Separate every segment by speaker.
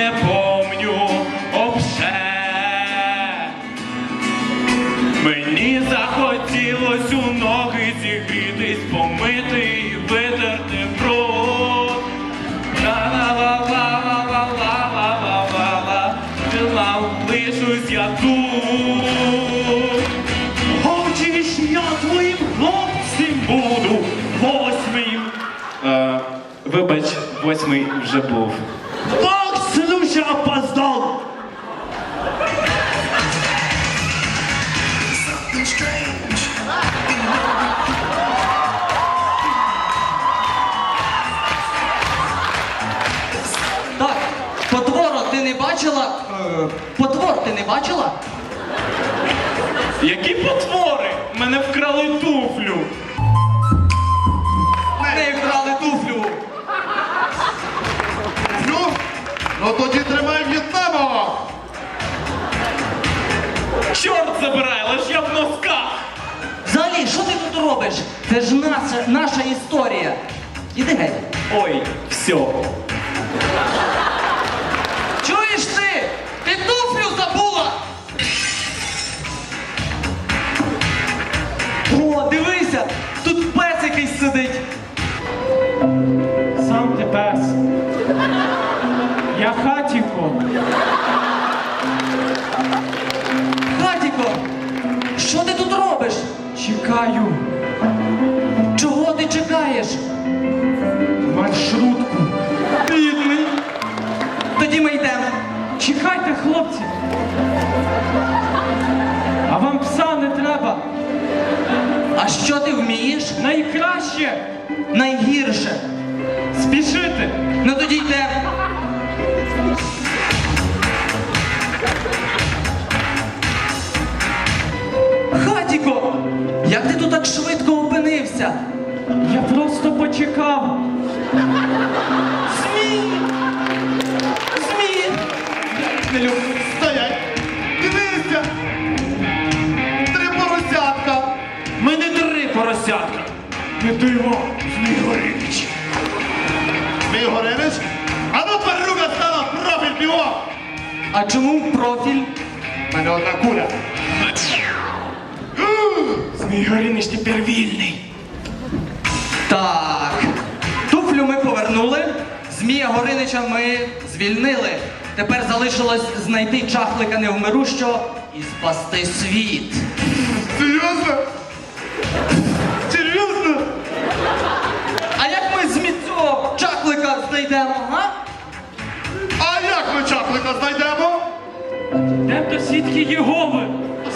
Speaker 1: не помню обше. Мені захотілось у ноги зігрітись, помити і витерти бруд. Ла-ла-ла-ла-ла-ла-ла-ла-ла-ла, лишусь я тут. Хочеш, я твоїм хлопцем буду восьмим. Е, вибач, восьмий вже був.
Speaker 2: Потвор, ти не бачила?
Speaker 1: Які потвори! Мене вкрали туфлю.
Speaker 2: Не вкрали туфлю.
Speaker 3: Ну, ну тоді тримай В'єтнама!
Speaker 1: Чорт забирай, лиш я в носках.
Speaker 2: Взагалі, що ти тут робиш? Це ж наша, наша історія. Іди геть.
Speaker 1: Ой, все.
Speaker 4: Я хатіко.
Speaker 2: Хатіко, що ти тут робиш?
Speaker 4: Чекаю
Speaker 2: Чого ти чекаєш?
Speaker 4: маршрутку.
Speaker 2: Бідний. Тоді ми йдемо.
Speaker 4: Чекайте, хлопці. А вам пса не треба.
Speaker 2: А що ти вмієш?
Speaker 4: Найкраще
Speaker 2: Найгірше.
Speaker 4: спішити.
Speaker 2: Ну тоді йдемо. Хатіко, як ти тут так швидко опинився?
Speaker 4: Я просто почекав.
Speaker 2: Змій! Змій! Не люблю.
Speaker 3: Стоять! Дивися! Три поросятка!
Speaker 1: Ми не три поросятка.
Speaker 3: Не диво, Змій Горинич! Змій Горинич? Профіль!
Speaker 2: А чому профіль?
Speaker 3: У мене одна куля.
Speaker 1: Змій Горинич тепер вільний.
Speaker 2: Так. Туфлю ми повернули, Змія Горинича ми звільнили. Тепер залишилось знайти чахлика невмирущого і спасти світ.
Speaker 3: Серйозно? Серйозно?
Speaker 2: А як ми змі цього чахлика знайдемо, га?
Speaker 3: А як ми чаплика знайдемо?
Speaker 4: Де до сітки Єгови?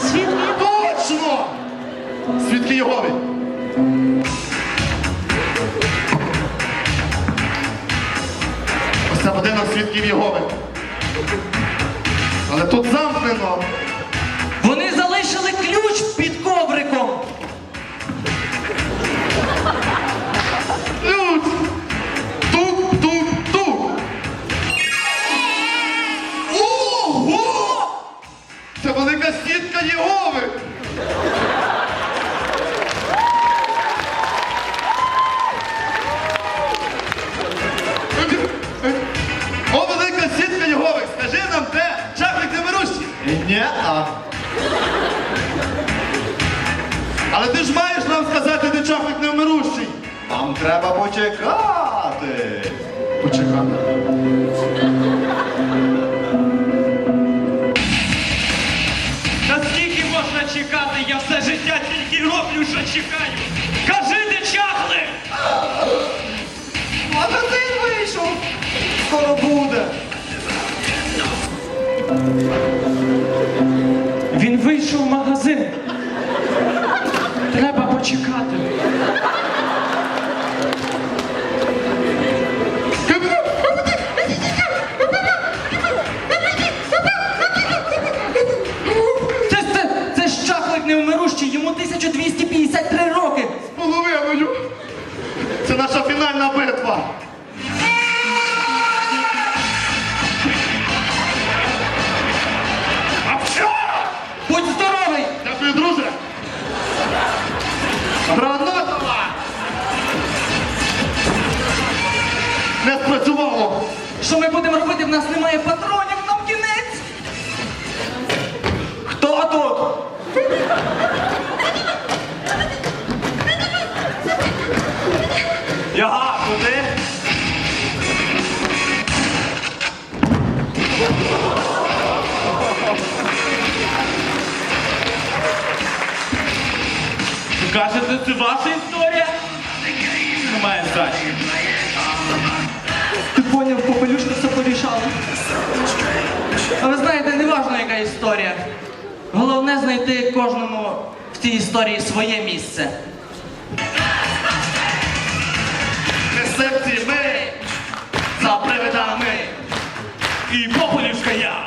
Speaker 3: Свідки точно! Свідки Єгови. Ось це будинок свідків Єгови. Але тут замкнено.
Speaker 2: Вони залишили ключ під ковриком.
Speaker 3: Але ти ж маєш нам сказати, де чахлик невмирущий. Нам треба почекати. Почекати.
Speaker 1: Та скільки можна чекати? Я все життя тільки роблю, що чекаю. Кажи, де чахли!
Speaker 3: Магазин вийшов! Скоро буде.
Speaker 4: Він вийшов в магазин. Треба почекати.
Speaker 2: Що ми будемо робити? В
Speaker 3: нас немає патронів, нам кінець.
Speaker 2: Хто тут?
Speaker 3: Яга, куди?
Speaker 1: Кажете, це ваша історія? Немає здачі.
Speaker 2: Ти поняв, попелюшка все порішали. А ви знаєте, не важно, яка історія. Головне знайти кожному в цій історії своє місце.
Speaker 3: Рецепції ми
Speaker 2: За привидами.
Speaker 1: І попелюшка я.